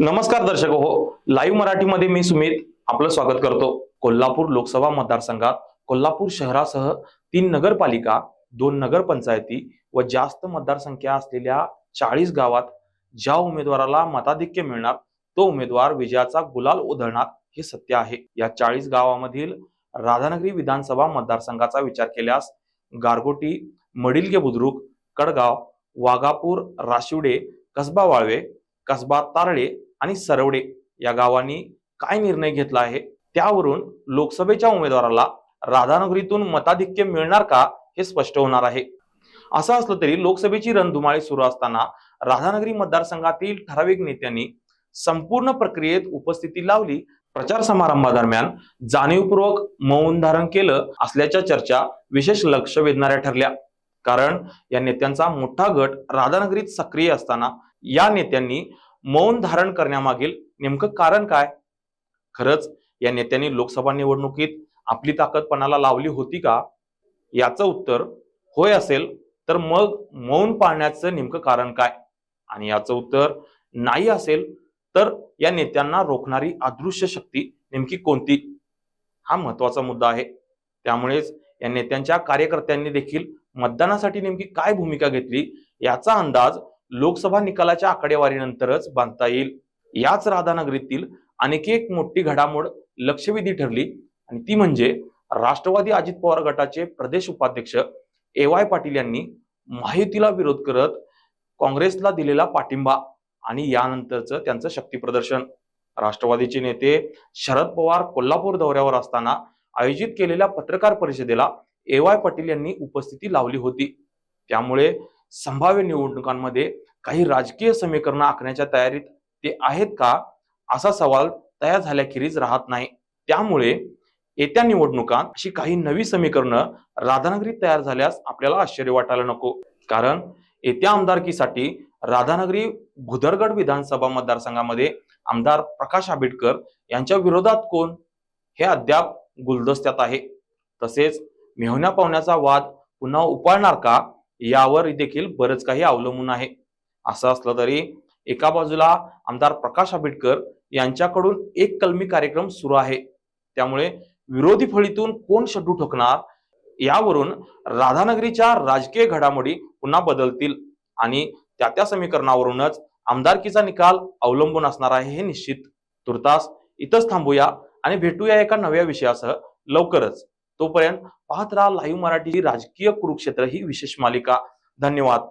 नमस्कार दर्शक हो लाईव्ह मराठीमध्ये मी सुमित आपलं स्वागत करतो. कोल्हापूर लोकसभा मतदारसंघात कोल्हापूर शहरासह तीन नगरपालिका दोन नगरपंचायती व जास्त मतदारसंख्या असलेल्या चाळीस गावात ज्या उमेदवाराला मताधिक्य मिळणार तो उमेदवार विजयाचा गुलाल उधळणार हे सत्य आहे. या चाळीस गावामधील राधानगरी विधानसभा मतदारसंघाचा विचार केल्यास गारगोटी मडिलगे बुद्रुक कडगाव वाघापूर राशिवडे कसबा वाळवे कसबा तारळे आणि सरवडे या गावांनी काय निर्णय घेतला आहे? त्यावरून लोकसभेच्या उमेदवाराला राधानगरीतून मताधिक्य मिळणार का हे स्पष्ट होणार आहे. असं असलं तरी लोकसभेची रणधुमाळी सुरू असताना राधानगरी मतदारसंघातील ठराविक नेत्यांनी संपूर्ण प्रक्रियेत उपस्थिती लावली. प्रचार समारंभादरम्यान जाणीवपूर्वक मौन धारण केलं असल्याच्या चर्चा विशेष लक्ष वेधणाऱ्या ठरल्या. कारण या नेत्यांचा मोठा गट राधानगरीत सक्रिय असताना या नेत्यांनी मौन धारण करण्यामागील नेमकं कारण काय? खरंच या नेत्यांनी लोकसभा निवडणुकीत आपली ताकद पणाला लावली होती का? याचं उत्तर होय असेल तर मग मौन पाळण्याचं नेमकं कारण काय? आणि याचं उत्तर नाही असेल तर या नेत्यांना रोखणारी अदृश्य शक्ती नेमकी कोणती? हा महत्त्वाचा मुद्दा आहे. त्यामुळेच या नेत्यांच्या कार्यकर्त्यांनी देखील मतदानासाठी नेमकी काय भूमिका घेतली याचा अंदाज लोकसभा निकालाच्या आकडेवारीनंतरच बांधता येईल. याच राधानगरीतील आणखी एक मोठी घडामोड लक्षवेधी ठरली आणि ती म्हणजे राष्ट्रवादी अजित पवार गटाचे प्रदेश उपाध्यक्ष ए वाय पाटील यांनी माहितीला विरोध करत काँग्रेसला दिलेला पाठिंबा आणि यानंतरचं त्यांचं शक्तीप्रदर्शन राष्ट्रवादीचे नेते शरद पवार कोल्हापूर दौऱ्यावर असताना आयोजित केलेल्या पत्रकार परिषदेला ए वाय पाटील यांनी उपस्थिती लावली होती. त्यामुळे संभाव्य निवडणुकांमध्ये काही राजकीय समीकरणं आखण्याच्या तयारीत ते आहेत का असा सवाल तयार झाल्याखेरीज राहत नाही. त्यामुळे येत्या निवडणुकात अशी काही नवी समीकरणं राधानगरीत तयार झाल्यास आपल्याला आश्चर्य वाटायला नको. कारण येत्या आमदारकीसाठी राधानगरी भुदरगड विधानसभा मतदारसंघामध्ये आमदार प्रकाश आंबेडकर यांच्या विरोधात कोण? हे अद्याप गुलदस्त्यात आहे. तसेच मेहण्या पाहुण्याचा वाद पुन्हा उपाळणार का? यावर देखील बरंच काही अवलंबून आहे. असं असलं तरी एका बाजूला आमदार प्रकाश आंबेडकर यांच्याकडून एक कलमी कार्यक्रम सुरू आहे. त्यामुळे विरोधी फळीतून कोण शड्डू ठोकणार यावरून राधानगरीच्या राजकीय घडामोडी पुन्हा बदलतील आणि त्या त्या समीकरणावरूनच आमदारकीचा निकाल अवलंबून असणार आहे हे निश्चित. तुर्तास इथंच थांबूया आणि भेटूया एका नव्या विषयासह लवकरच. तोपर्यंत पाहत राहा लाईव्ह मराठी राजकीय कुरुक्षेत्र ही विशेष मालिका. धन्यवाद.